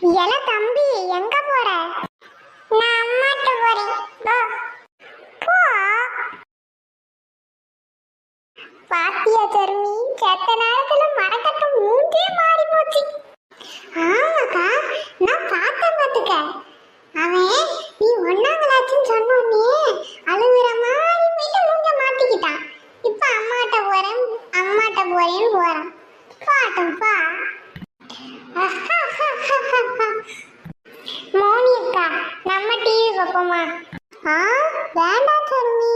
எல தம்பி எங்க போற? நான் அம்மாட்ட போறேன். போ. பாத்தியா சருமி செத்த நேரத்துல மரக்கட்டு மூஞ்சே மாறி போச்சு. ஆமாக்கா நான் பார்த்தேன் பாத்துக்க அவன் நீ ஒன்னாங்களாச்சுன்னு சொன்னோன்னே அழுகுற மாதிரி போயிட்டு மூஞ்ச மாத்திக்கிட்டான் இப்ப அம்மாட்ட போறேன் அம்மாட்ட போறேன்னு போறான். பாட்டும் பா மோனி அக்கா நம்ம டிவி பார்ப்போமா ஆ? வேண்டாம் சருமி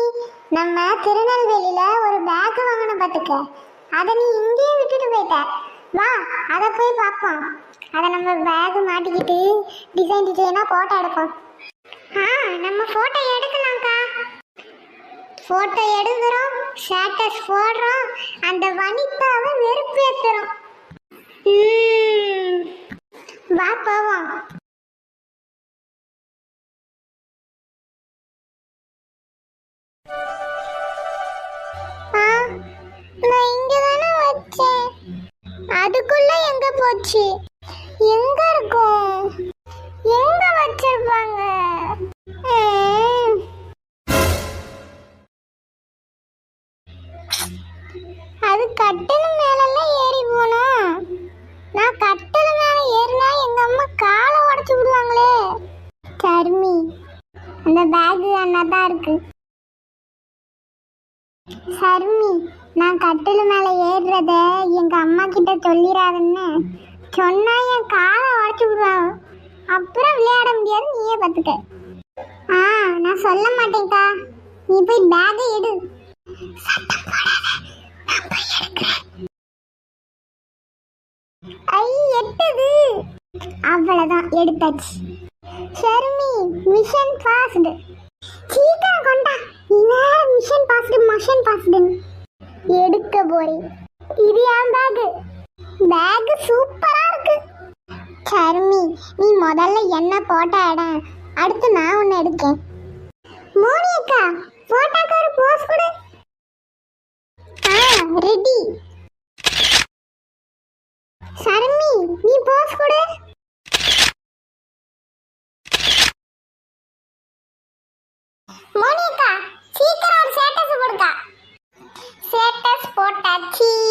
நம்ம திருநெல்வேலியில ஒரு பேக் வாங்கணும் பார்த்துக்க. அதை நீ இங்கேயே விட்டுட்டு போயிட்ட. வா அதை போய் பார்ப்போம். அதை நம்ம பேக் மாட்டிக்கிட்டு டிசைன் டிசைனாக ஃபோட்டோ எடுப்போம். ஆ நம்ம ஃபோட்டோ எடுக்கலாம்க்கா. ஃபோட்டோ எடுக்கிறோம் ஸ்டேட்டஸ் போடுறோம் அந்த வனிதாவை வெறுப்பேற்றுறோம் ம், போச்சு. எங்க இருக்கும்? எங்க வச்சிருப்பாங்க? அது கட்டில் மேலெல்லாம் ஏறி போனோம். நான் கட்டில் மேல ஏறினா எங்க அம்மா காலை உடச்சு விடுவாங்களே. கருமி அந்த பேக் அண்ணா தான் இருக்கு. சர்மி நான் கட்டில் மேல ஏறுறத எங்க அம்மா கிட்ட சொல்லிடாதன்னு சொன்னா என் காலை உடைச்சு விடுவாங்க அப்புறம் விளையாட முடியாது நீயே பார்த்துக்க ஆ நான் சொல்ல மாட்டேன்க்கா. நீ போய் பேக்கை எடு. ஐ எட்டது. அவ்வளவுதான் எடுத்தாச்சு. ஷர்மி மிஷன் பாஸ்டு சீக்கிரம் கொண்டா நீ வேற மிஷன் பாஸ்டு மஷன் பாஸ்டு எடுக்க இது ஏன் பேக் பேக் சூப்பரா இருக்கு. சர்மி நீ முதல்ல என்ன போட்டோ எட. அடுத்து நான் ஒன்னு எடுக்கேன். மோனி அக்கா ஒரு போஸ் கொடு. ஆ ரெடி சர்மி நீ போஸ் கொடு. மோனிகா ஒரு